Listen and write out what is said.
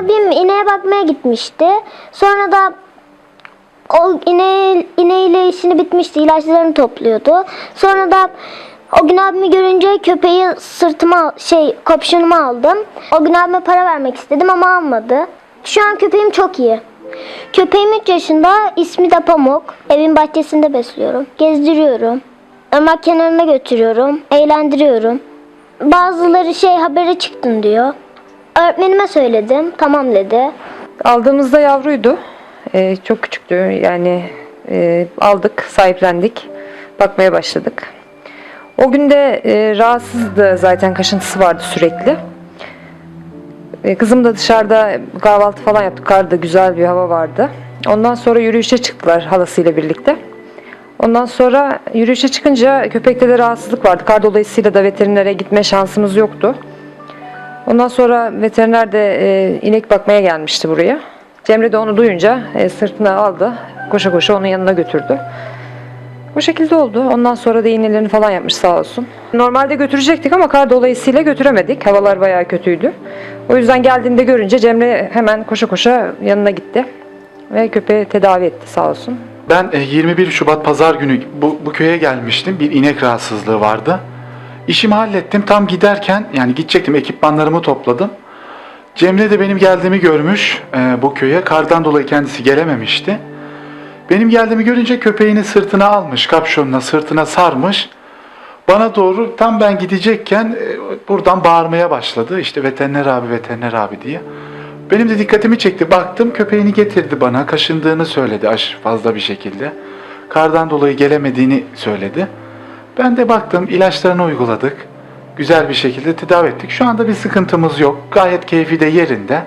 Abim ineğe bakmaya gitmişti. Sonra da o ineği, ineğiyle işini bitmişti. ilaçlarını topluyordu. Sonra da o gün abimi görünce köpeği sırtıma şey kapşonuma aldım. O gün abime para vermek istedim ama almadı. Şu an köpeğim çok iyi. Köpeğim 3 yaşında. ismi de Pamuk. Evin bahçesinde besliyorum. Gezdiriyorum. Irmak kenarına götürüyorum. Eğlendiriyorum. Bazıları şey habere çıktın diyor. Öğretmenime söyledim. Tamam dedi. Aldığımızda yavruydu. Ee, çok küçüktü. Yani e, aldık, sahiplendik. Bakmaya başladık. O gün de e, rahatsızdı zaten kaşıntısı vardı sürekli. E, kızım da dışarıda kahvaltı falan yaptık. Karda güzel bir hava vardı. Ondan sonra yürüyüşe çıktılar halasıyla birlikte. Ondan sonra yürüyüşe çıkınca köpekte de rahatsızlık vardı. Kar dolayısıyla da veterinere gitme şansımız yoktu. Ondan sonra veteriner de e, inek bakmaya gelmişti buraya. Cemre de onu duyunca e, sırtına aldı. Koşa koşa onun yanına götürdü. Bu şekilde oldu. Ondan sonra da iğnelerini falan yapmış sağ olsun. Normalde götürecektik ama kar dolayısıyla götüremedik. Havalar bayağı kötüydü. O yüzden geldiğinde görünce Cemre hemen koşa koşa yanına gitti. Ve köpeği tedavi etti sağ olsun. Ben e, 21 Şubat pazar günü bu, bu köye gelmiştim. Bir inek rahatsızlığı vardı. İşimi hallettim. Tam giderken yani gidecektim ekipmanlarımı topladım. Cemre de benim geldiğimi görmüş e, bu köye. Kardan dolayı kendisi gelememişti. Benim geldiğimi görünce köpeğini sırtına almış, kapşonuna sırtına sarmış. Bana doğru tam ben gidecekken e, buradan bağırmaya başladı. İşte veteriner abi, veteriner abi diye. Benim de dikkatimi çekti. Baktım köpeğini getirdi bana. Kaşındığını söyledi aş fazla bir şekilde. Kardan dolayı gelemediğini söyledi. Ben de baktım ilaçlarını uyguladık. Güzel bir şekilde tedavi ettik. Şu anda bir sıkıntımız yok. Gayet keyfi de yerinde.